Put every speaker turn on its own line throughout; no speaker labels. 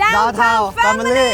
Downtown Family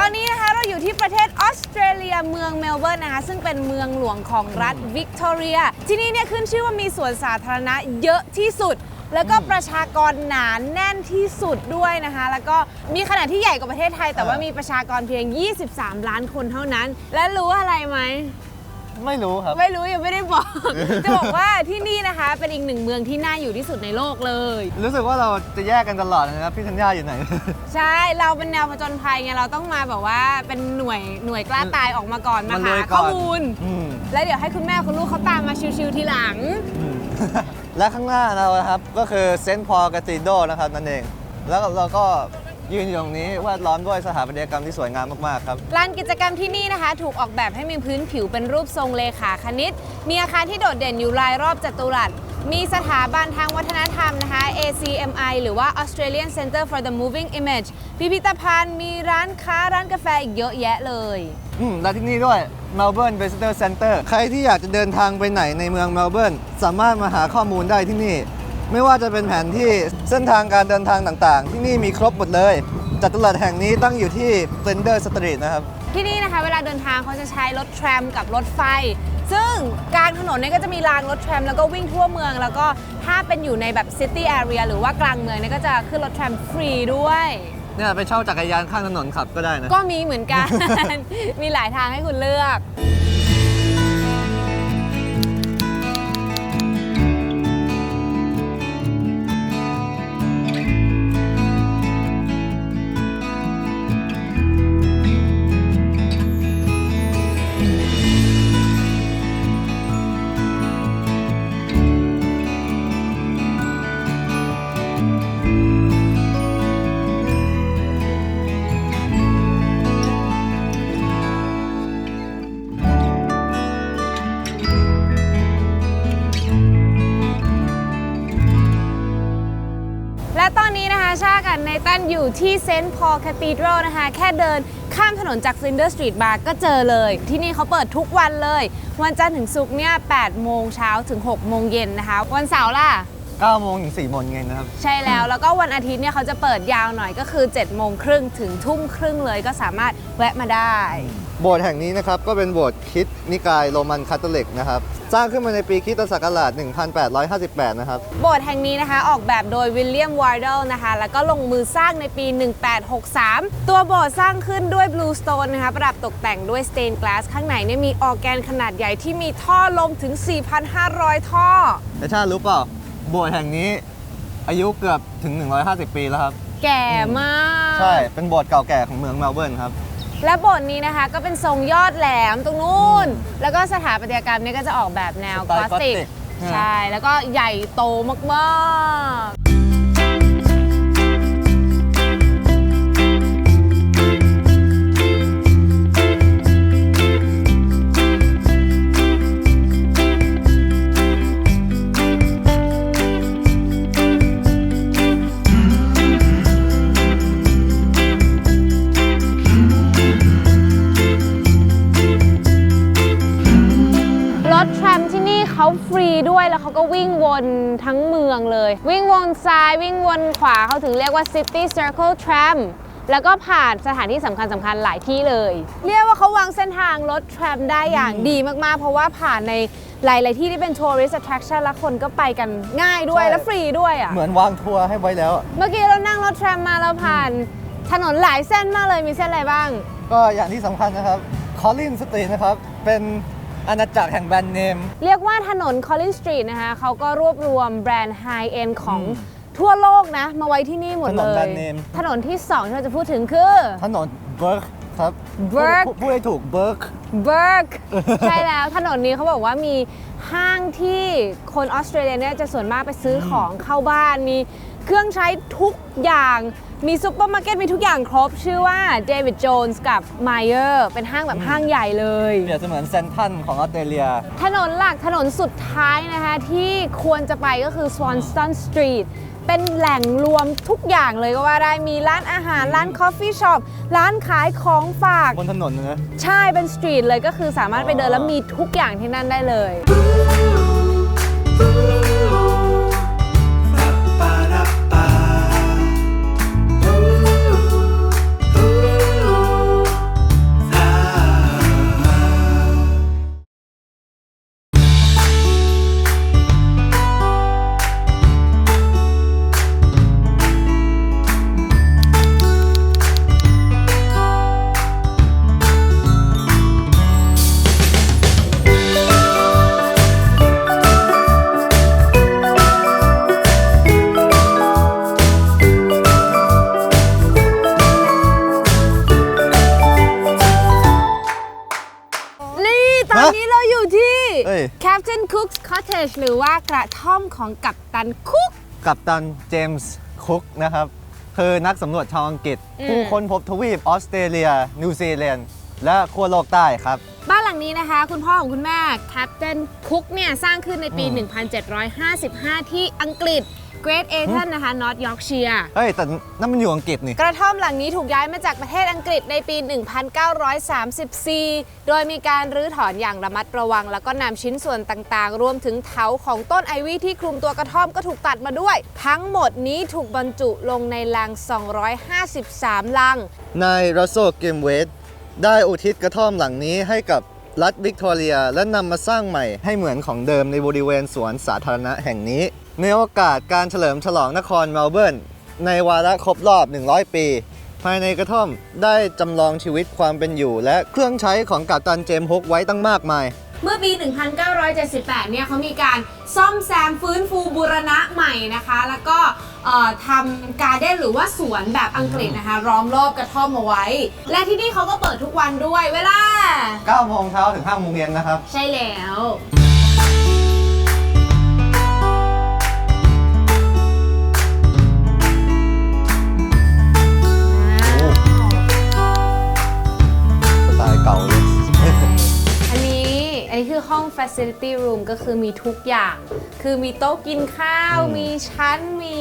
ตอนนี้นะคะเราอยู่ที่ประเทศออสเตรเลียเมืองเมลเบิร์นนะคะซึ่งเป็นเมืองหลวงของรัฐวิกตอเรีย ที่นี่เนี่ยขึ้นชื่อว่ามีสวนสาธารณะเยอะที่สุด แล้วก็ประชากรหนานแน่นที่สุดด้วยนะคะ แล้วก็มีขนาดที่ใหญ่กว่าประเทศไทย แต่ว่ามีประชากรเพียง 23 ล้านคนเท่านั้น และรู้อะไรไหม
ไม่รู้ครับ
ไม่รู้ยังไม่ได้บอก จะบอกว่าที่นี่นะคะ เป็นอีกหนึ่งเมืองที่น่าอยู่ที่สุดในโลกเลย
รู้สึกว่าเราจะแยกกันตลอดนะครับพี่ธัญญาอยู่ไหน
ใช่เราเป็นแนวผจญภัยไงเราต้องมาแบบว่าเป็นหน่วยหน่วยกล้าตายออกมาก่อนมา
มันร
หา
วยก่
ข้อ
อน
มูล
อืม
แล้วเดี๋ยวให้คุณแม่คุณลูกเขาตามมาชิวๆทีหลัง
อืมและข้างหน้าเรานะครับก็คือเซนต์พอลกาติโดนะครับนั่นเอง แล้วเราก็ ยืนอยู่ตรงนี้แวาดล้อมด้วยสถาปัตยกรรมที่สวยงามมากๆครับ
ลานกิจกรรมที่นี่นะคะ ถูกออกแบบให้มีพื้นผิวเป็นรูปทรงเลขาคณิต มีอาคารที่โดดเด่นอยู่รายรอบจัตุรัส มีสถาบันทางวัฒนธรรมนะคะ ACMI หรือว่า Australian Center for the Moving Image พิพิธภัณฑ์ มีร้านค้าร้านกาแฟอีกเยอะแยะเลย
อืมและที่นี่ด้วย Melbourne Visitor Center ใครที่อยากจะเดินทางไปไหนในเมืองเมลเบิร์นสามารถมาหาข้อมูลได้ที่นี่ ไม่ว่าจะเป็นแผนที่เส้นทางการเดินทางต่างๆ ที่นี่มีครบหมดเลยจัตุรัสแห่งนี้ตั้งอยู่ที่ Flender Street นะครับ
ที่นี่นะคะ เวลาเดินทางเขาจะใช้รถแทรมกับรถไฟ ซึ่งกลางถนนเนี่ยก็จะมีรางรถแทรมแล้วก็วิ่งทั่วเมือง แล้วก็ถ้าเป็นอยู่ในแบบซิตี้แอเรียหรือว่ากลางเมืองเนี่ยก็จะขึ้นรถแทรมฟรีด้วย
เนี่ยไปเช่าจักรยานข้างถนนขับก็ได้นะ
ก็มีเหมือนกัน มีหลายทางให้คุณเลือก นนี้นะคะชากับในตันอยู่ที่เซนต์พอลคาธีดรัลนะคะ แค่เดินข้ามถนนจากซินเดอร์สตรีทบาร์ก็เจอเลย ที่นี่เขาเปิดทุกวันเลย วันจันทร์ถึงศุกร์เนี่ย8โมงเช้าถึง 6 โมงเย็นนะคะ วันเสาร์ล่ะ
9โมงถึง4โมงเย็นนะครับ
ใช่แล้ว แล้วก็วันอาทิตย์เนี่ยเขาจะเปิดยาวหน่อยก็คือ 7 โมงครึ่งถึงทุ่มครึ่งเลยก็สามารถแวะมาได้
โบสถ์แห่งนี้นะครับก็เป็นโบสถ์คริดนิกายโรมันคาทอลิกนะครับสร้างขึ้นมาในปีคริสตศักราช 1858 นะครับ
โบสถ์แห่งนี้นะคะออกแบบโดยวิลเลียมวาร์เดลนะคะ แล้วก็ลงมือสร้างในปี 1863 ตัวโบสถ์สร้างขึ้นด้วยบลูสโตนนะคะประดับตกแต่งด้วยสเตนกลาสข้างในเนี่ยมีออร์แกนขนาดใหญ่ที่มีท่อลมถึง 4,500 ท่อ
แต่ชาติรู้เปล่า โบสถ์แห่งนี้อายุเกือบถึง 150 ปีแล้วครับ
แก่มาก
ใช่ เป็นโบสถ์เก่าแก่ของเมืองเมลเบิร์นครับ
และโบสถ์นี้นะคะก็เป็นทรงยอดแหลมตรงนู้น แล้วก็สถาปัตยกรรมเนี่ยก็จะออกแบบแนว
สไต
ค
ล์
ลาสสิก
Gothic
ใช่ แล้วก็ใหญ่โตมากๆ งวนซ้ายวิ่งวนขวาเขาถึงเรียกว่า City Circle Tram แล้วก็ผ่านสถานที่สำคัญสำคัญหลายที่เลย เรียกว่าเขาวางเส้นทางรถแทรมได้อย่างดีมาก ๆ เพราะว่าผ่านในหลาย ๆ ที่ที่เป็น tourist attraction แล้วคนก็ไปกันง่ายด้วย
ใช่
และฟรีด้วยอะ
เหมือนวางทัวร์ให้ไว้แล้ว
เมื่อกี้เรานั่งรถแทรมมาเราผ่านถนนหลายเส้นมากเลยมีเส้นอะไรบ้าง
ก็อย่างที่สำคัญนะครับคอลลินสตรีทนะครับ เป็น อาณาจักรแห่งแบรนด์เนม
เรียกว่าถนน Collins Street นะคะเขาก็รวบรวมแบรนด์ High End ของทั่วโลกนะ มาไว้ที่นี่หมด
ถน
เล
นแบร
ย
นด์เนม
ถนนที่ 2 ที่เราจะพูดถึงคือ
ถนนเบิร์กครับ
Burke
พูดพูดให้ถูกเบิร์ก
Burke ใช่แล้วถนนนี้เขาบอกว่ามีห้างที่คนออสเตรเลียเนี่ยจะส่วนมากไปซื้อของเข้าบ้านมีเครื่องใช้ทุกอย่าง มีซุปเปอร์มาร์เก็ตมีทุกอย่างครบ ชื่อว่า David Jones กับ Meyer เป็นห้างแบบห้างใหญ่เลย
เปรียบเสมือนเซนทรันของออสเตรเลีย
ถนนหลักถนนสุดท้ายนะคะ ที่ควรจะไปก็คือ Swanston Street เป็นแหล่งรวมทุกอย่างเลยก็ว่าได้มีร้านอาหาร ร้านคอฟฟี่ช็อปร้านขายของฝาก
บนถนนนะ
ใช่เป็นสตรีทเลยก็คือสามารถไปเดินแล้วมีทุกอย่างที่นั่นได้เลย
Ba-ba-da-ba.
Cottage หรือว่ากระท่อมของกัปตันคุก
กับตันเจมส์คุกนะครับ คือนักสำรวจชาวอังกฤษ
อืม
ผู้ค้นพบทวีปออสเตรเลีย นิวซีแลนด์ และขั้วโลกใต้ครับ
บ้านหลังนี้นะคะ คุณพ่อของคุณแม่แคปเ a นคุกเนี่ย สร้างขึ้นในปี
อืม
1755 ที่อังกฤษ Great a t o n นะคะ North Yorkshire
เฮ้ย แต่นั่นมันอยู่อังกฤษนี่
กระท่อมหลังนี้ถูกย้ายมาจากประเทศอังกฤษในปี 1934 โดยมีการรื้อถอนอย่างระมัดระวัง แล้วก็นำชิ้นส่วนต่างๆ รวมถึงเถาของต้นไอวี่ที่คลุมตัวกระท่อมก็ถูกตัดมาด้วย ทั้งหมดนี้ถูกบรรจุลงในลัง 253 ลัง
นายรัสโซเกมเวดได้อุทิศกระท่อมหลังนี้ให้กับรัฐวิกตอเรีย และนำมาสร้างใหม่ให้เหมือนของเดิมในบริเวณสวนสาธารณะแห่งนี้ ในโอกาสการเฉลิมฉลองนครเมลเบิร์น ในวาระครบรอบ 100 ปี ภายในกระท่อมได้จำลองชีวิตความเป็นอยู่ และเครื่องใช้ของกัปตันเจมส์ฮุกไว้ตั้งมากมาย
เมื่อปี 1978 เนี่ยเขามีการซ่อมแซมฟื้นฟูบูรณะใหม่นะคะ แล้วก็เอ่อทำการ์เด้นหรือว่าสวนแบบอังกฤษนะคะล้อมรอบกระท่อมเอาไว้ และที่นี่เขาก็เปิดทุกวันด้วยเวลา
9 โมงเช้าถึง5โมงเย็นนะครับ
ใช่แล้ว คือห้อง facility room ก็คือมีทุกอย่าง คือมีโต๊ะกินข้าว
อืม
มีชั้น มี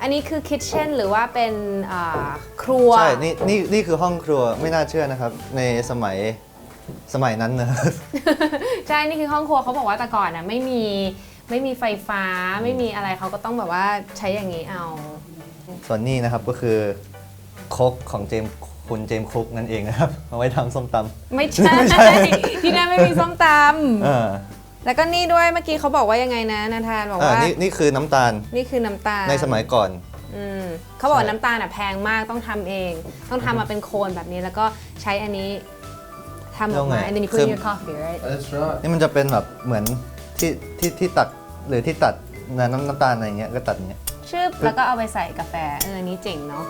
อันนี้คือ kitchen หรือว่าเป็นอ่าครัว
ใช่นี่นี่นี่คือห้องครัวไม่น่าเชื่อนะครับ ในสมัยสมัยนั้นนะ
ใช่ นี่คือห้องครัวเขาบอกว่าแต่ก่อนนะไม่มีไม่มีไฟฟ้าไม่มีอะไรเขาก็ต้องแบบว่าใช้อย่างนี้เอา
ส่วนนี้นะครับก็คือครกของเจมส์ คุณเจมส์คุกนั่นเองนะครับ เอาไว้ทำส้มตำ
ไม่ใช่
ไม่ใช่
ที่นั่นไม่มีส้มต
เออำ
แล้วก็นี่ด้วยเมื่อกี้เขาบอกว่ายังไงนะนาธานบอก
อ่า
ว่า
นี่นี่คือน้ำตาล
นี่คือน้ำตาล
ในสมัยก่อน
อืมเขาบอกว่า
ใช่
น้ำตาลอะแพงมากต้องทำเอง ต้องทำมาเป็นโคนแบบนี้แล้วก็ใช้อันนี้ทำออกมา and then you put in your coffee right
That's right.
นี่มันจะเป็นแบบเหมือนที่ที่ที่ตัดหรือที่ตัดน้ำน้ำตาลอะไรเงี้ยก็ตัดอย่างเงี้ย
ชืบแล้วก็เอาไปใส่กาแฟเอออันนี้เจ๋งเนาะ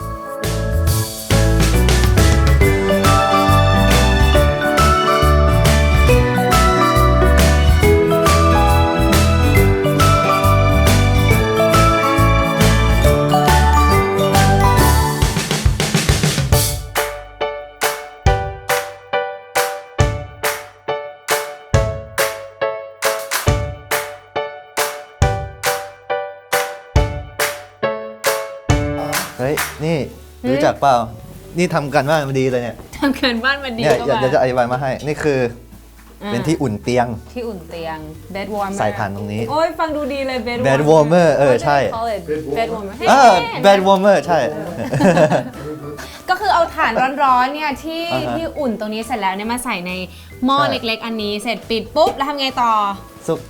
เปล่า นี่ทำกันว่านมาดีเลยเนี่ย
ทำเกินบ้านมาดี
เนี่ย
ก็
เดี๋ยว
มา
เดี๋ยวจะอธิบายมาให้ นี่คืออ
อ่า
เป็นที่อุ่นเตียง
ที่อุ่นเตียง bed warmer
ใส่ผ่านตรงนี้
โอ้ยฟังดูดีเลย bed
bed warmer เออ
What do they
ใช่
call it? bed warmer
เออ
เฮ้ย
bed warmer ใช่
ก็คือเอาถ่านร้อนๆเนี่ยที่
อ่าฮะ
ที่อุ่นตรงนี้เสร็จแล้วเนี่ยมาใส่ในหม้อ
ใช่
เล็กๆ อันนี้เสร็จปิดปุ๊บแล้วทำไงต่อ
ซุก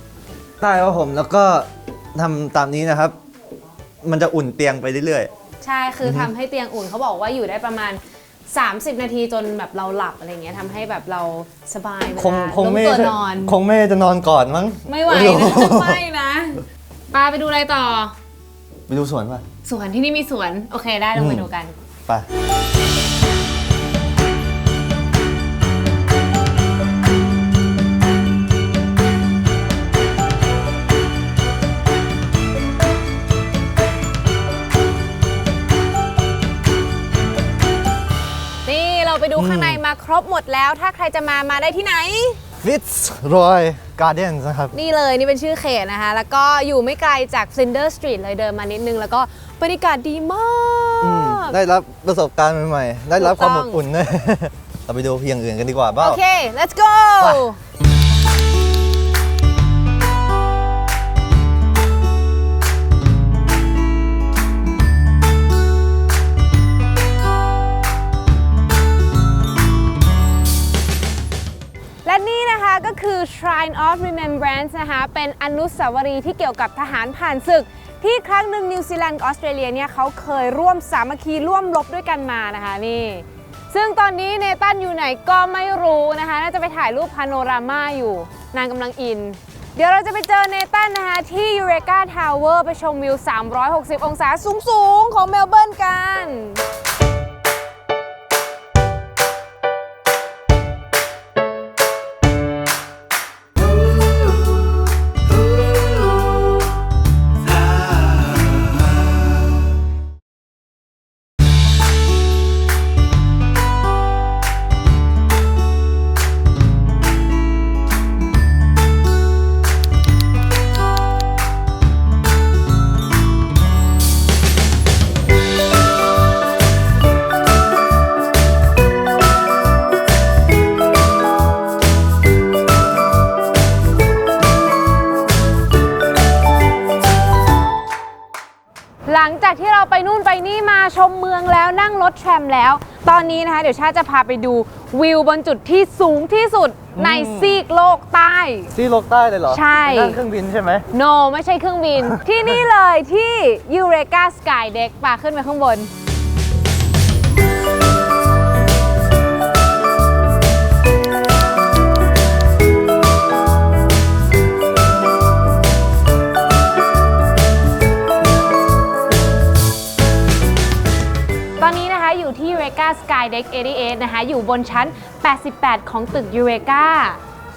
ใต้ผ้าห่มแล้วก็ทำตามนี้นะครับ มันจะอุ่นเตียงไปเรื่อย
ใช่คือทำให้เตียงอุ่นเขาบอกว่าอยู่ได้ประมาณ 30 นาทีจนแบบเราหลับอะไรเงี้ยทำให้แบบเราสบายเว
ๆคง
ลา
คง
ล้ม
ไม่
ตัวนอน
คงไม่จะนอนก่อนมั้ง
ไม่ไหว
รู้
นะ ไม่นะปาไปดูอะไรต่อ
ไปดูสวนป่ะ
สวนที่นี่มีสวน โอเคได้ลงไป
อืม
ดูกัน
ไป ม
ข้างในมาครบหมดแล้ว ถ้าใครจะมามาได้ที่ไหน
ฟิตส์รอยการ์เดนนะครับ
นี่เลยนี่เป็นชื่อเขตนะคะ แล้วก็อยู่ไม่ไกลจาก Flinders Street เลยเดินมานิดนึง แล้วก็บรรยากาศดีมาก
ได้รับประสบการณ์ใหม่ๆ ได้รับความ
ถู
อก
ต้อง
บอุ่นด้วยเราไปดูเพียงอื่นกันดีกว่าเปล่า
โอเค let's go
ไป็
คือ Shrine of Remembrance นะคะเป็นอนุสาวรีย์ที่เกี่ยวกับทหารผ่านศึก ที่ครั้งหนึ่งนิวซีแลนด์กับออสเตรเลียเนี่ยเขาเคยร่วมสามัคคีร่วมรบด้วยกันมานะคะนี่ ซึ่งตอนนี้เนตันอยู่ไหนก็ไม่รู้นะคะ น่าจะไปถ่ายรูปพาโนรามาอยู่ นางกำลังอิน เดี๋ยวเราจะไปเจอเนตันนะคะ ที่ยูเรกาทาวเวอร์ไปชมวิว 360 องศาสูงๆ ของเมลเบิร์นกัน มแล้ว ตอนนี้นะคะเดี๋ยวชาติจะพาไปดูวิวบนจุดที่สูงที่สุดในซีกโลกใต้
ที่โลกใต้เลยเหรอ
ใช่
นั่งเครื่องบินใช่ไหม
no ไม่ใช่เครื่องบิน ที่นี่เลยที่ Eureka Sky Deck ป่าขึ้นไปข้างบน Sky Deck 88 นะคะ อยู่บนชั้น 88 ของตึก Eureka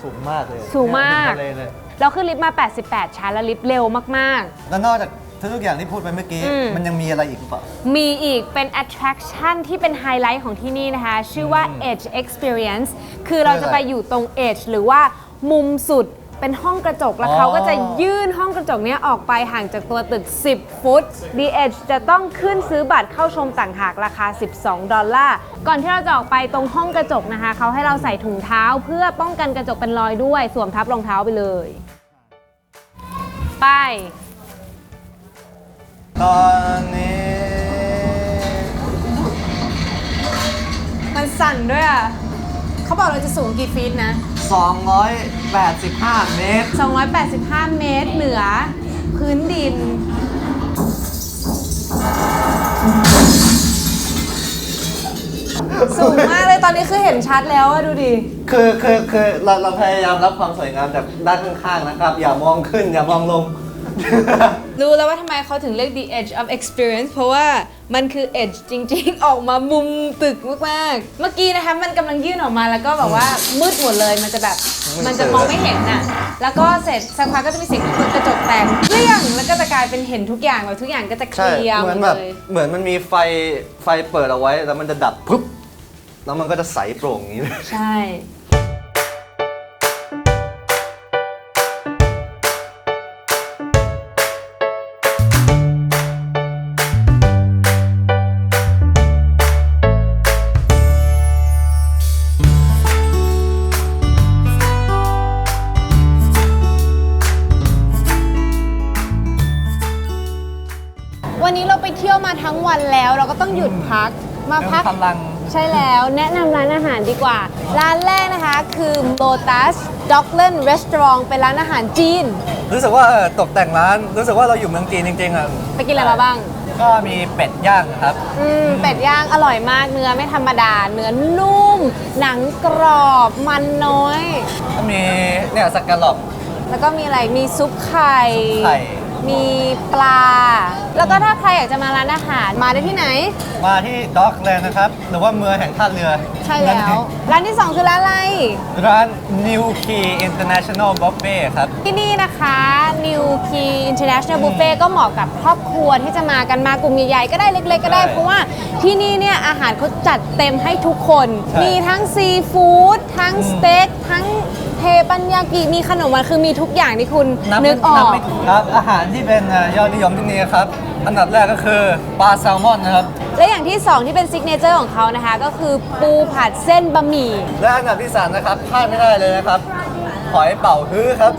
สูงมากเลย
สูงมาก
เห็นทะเลเลย
เราขึ้นลิฟต์มา 88 ชั้นแล้วลิฟต์เร็วมาก
แล้วนอกจากทุกอย่างที่พูดไปเมื่อกี้
อืม
มันยังมีอะไรอีกหรือเปล่า
ๆ มีอีกเป็น attraction ที่เป็นไฮไลท์ของที่นี่นะคะ ชื่อว่า Edge Experience คือเราจะไปอยู่ตรง Edge หรือว่ามุมสุด เป็นห้องกระจกแล้ว
อ๋อ
เขาก็จะยื่นห้องกระจกเนี้ยออกไปห่างจากตัวตึก 10 ฟุต The Edge จะต้องขึ้นซื้อบัตรเข้าชมต่างหากราคา 12 ดอลลาร์ ก่อนที่เราจะออกไปตรงห้องกระจกนะคะ เขาให้เราใส่ถุงเท้าเพื่อป้องกันกระจกเป็นรอยด้วย สวมทับรองเท้าไปเลย ไป
ตอนนี้
มันสั่นด้วยอะเขาบอกเราจะสูงกี่ฟีตนะ
285 เมตร
285 เมตรเหนือพื้นดิน สูงมากเลยตอนนี้คือเห็นชัดแล้วอะดูดิ
คือคือคือเราเราพยายามรับความสวยงามจากด้านข้างๆนะครับ อย่ามองขึ้นอย่ามองลง
รู้แล้วว่าทำไมเขาถึงเรียก the edge of experience เพราะว่ามันคือ edge จริงๆ ออกมามุมตึกมากๆ เมื่อกี้นะคะมันกำลังยื่นออกมาแล้วก็แบบว่ามืดหมดเลยมันจะแบบมันจะมองไม่เห็นน่ะ แล้วก็เสร็จสักพักก็จะมีเสียงกระจกแตกเปลี่ยงแล้วก็จะกลายเป็นเห็นทุกอย่างแบบทุกอย่างก็จะเค
ใช่
ลียร์
เห
หม
มือ
ด
นแบบ
เลย
เหมือนมันมีไฟไฟเปิดเอาไว้แล้วมันจะดับปุ๊บแล้วมันก็จะใสโปร่งอย่างนี้เลย
ใช่ ที่ยวมาทั้งวันแล้ว เราก็ต้องหยุดพักมาพัก
พลัง
ใช่แล้วแนะนำร้านอาหารดีกว่า ร้านแรกนะคะคือ Lotus Dockland Restaurant เป็นร้านอาหารจีน
รู้สึกว่าเออตกแต่งร้าน รู้สึกว่าเราอยู่เมืองจีนจริงๆอะ
ไปกินอะไรมาบ้าง
ก็มีเป็ดย่างครับ
อืมเป็ดย่างอร่อยมากเนื้อไม่ธรรมดา เนื้อนุ่ม หนังกรอบมันน้อย
ก็มีเนี่ยสกาลอบ
แล้วก็มีอะไรมีซุปไข่
ไข่
มีปลา แล้วก็ถ้าใครอยากจะมาร้านอาหารมาได้ที่ไหน
มาที่ด็อกแลนด์นะครับ หรือว่าเมืองแห่งท่าเรือ
ใช่แล้วร้านที่สองคือร้านอะไร
ร้าน New Key International Buffet ครับ
ที่นี่นะคะ New Key International Buffet ก็เหมาะกับครอบครัวที่จะมากันมากลุ่มใหญ่ๆ ก็ได้เล็ก ๆ ก็ได้
ใช่
เพราะว่าที่นี่เนี่ยอาหารเขาจัดเต็มให้ทุกคน
ใช่
มีทั้งซีฟู้ดทั้งสเต็กทั้ง เทปัญญากิมีขนมหวานคือมีทุกอย่างที่คุณนึกออก
ไม่ถูกครับอาหารที่เป็นเอ่อยอดนิยมที่นี่ครับ อันดับแรกก็คือปลาแซลมอนนะครับ
และอย่างที่ 2 ที่เป็นซิกเนเจอร์ของเขานะคะ ก็คือปูผัดเส้นบะหมี่
และอันดับที่สามนะครับพลาดไม่ได้เลยนะครับหอยเป่าฮื้อครับ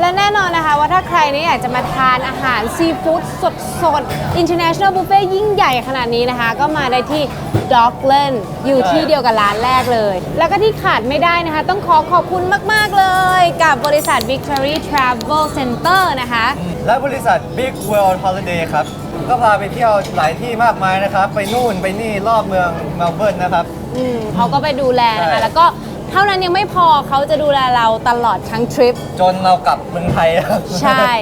และแน่นอนนะคะว่าถ้าใครเนี่ยอยากจะมาทานอาหารซีฟู้ดสดๆ International Buffet ยิ่งใหญ่ขนาดนี้นะคะ ก็มาได้ที่ Dockland อยู่ที่เดียวกับร้านแรกเลย แล้วก็ที่ขาดไม่ได้นะคะ ต้องขอขอบคุณมาก ๆ เลย กับบริษัท Victory Travel Center นะคะ
และบริษัท Big World Holiday ครับ ก็พาไปเที่ยวหลายที่มากมายนะครับ ไปนู่นไปนี่รอบเมืองเมลเบิร์นนะครับ
อืมเขาก็ไปดูแลนะ
ใช่
คะ แล้วก็ เท่านั้นยังไม่พอเขาจะดูแลเราตลอดทั้งทริป
จนเรากลับเมืองไทยครับ
ใช่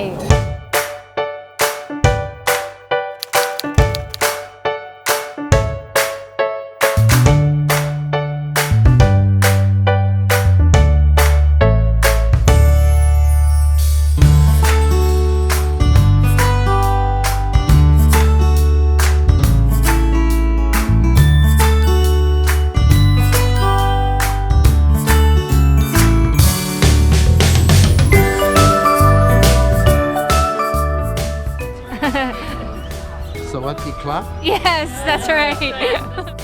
Krap.
yes that's right